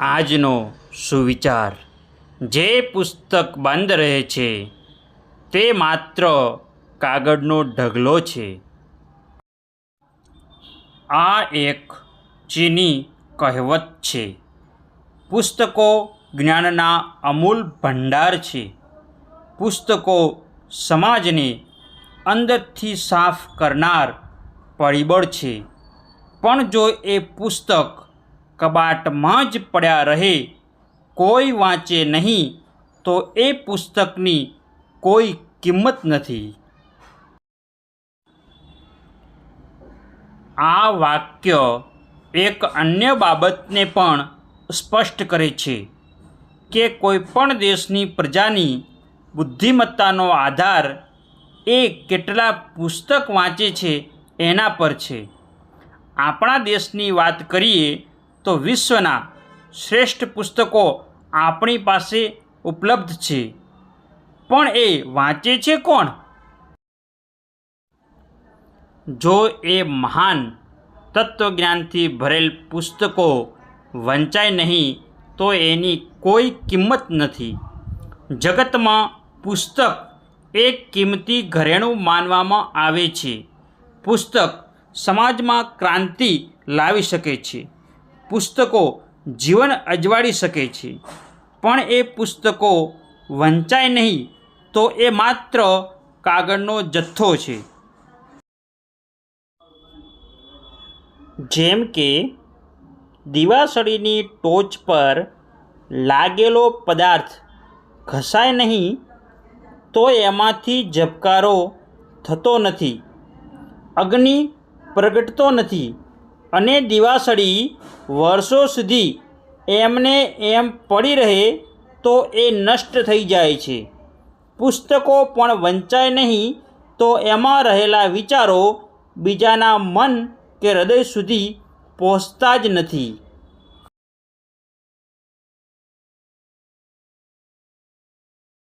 આજનો સુવિચાર જે પુસ્તક બંધ રહે છે, તે માત્ર કાગળનો ઢગલો છે. આ એક ચીની કહેવત છે. પુસ્તકો જ્ઞાનના અમૂલ ભંડાર છે. પુસ્તકો સમાજને અંદરથી સાફ કરનાર પરિબળ છે. પણ જો એ પુસ્તક કબાટમાં જ પડ્યા રહે. કોઈ વાંચે નહીં તો એ પુસ્તકની કોઈ કિંમત નથી. આ વાક્ય એક અન્ય બાબતને પણ સ્પષ્ટ કરે છે કે કોઈપણ દેશની પ્રજાની બુદ્ધિમત્તાનો આધાર એ કેટલા પુસ્તક વાંચે છે એના પર છે. આપણા દેશની વાત કરીએ તો વિશ્વના શ્રેષ્ઠ પુસ્તકો આપણી પાસે ઉપલબ્ધ છે. પણ એ વાંચે છે કોણ? જો એ મહાન તત્વજ્ઞાનથી ભરેલ પુસ્તકો વંચાય નહીં, તો એની કોઈ કિંમત નથી. જગતમાં પુસ્તક એક કિંમતી ઘરેણું માનવામાં આવે છે. પુસ્તક સમાજમાં ક્રાંતિ લાવી શકે છે. પુસ્તકો જીવન અજવાળી શકે છે. પણ એ પુસ્તકો વંચાય નહીં તો એ માત્ર કાગળનો જથ્થો છે. જેમ કે, દિવાસળીની ટોચ પર લાગેલો પદાર્થ ઘસાય નહીં તો એમાંથી ઝબકારો થતો નથી, અગ્નિ પ્રગટતો નથી. અને દિવાસળી વર્ષો સુધી એમને એમ પડી રહે તો એ નષ્ટ થઈ જાય છે. પુસ્તકો પણ વંચાય નહીં તો એમાં રહેલા વિચારો બીજાના મન કે હૃદય સુધી પહોંચતા જ નથી.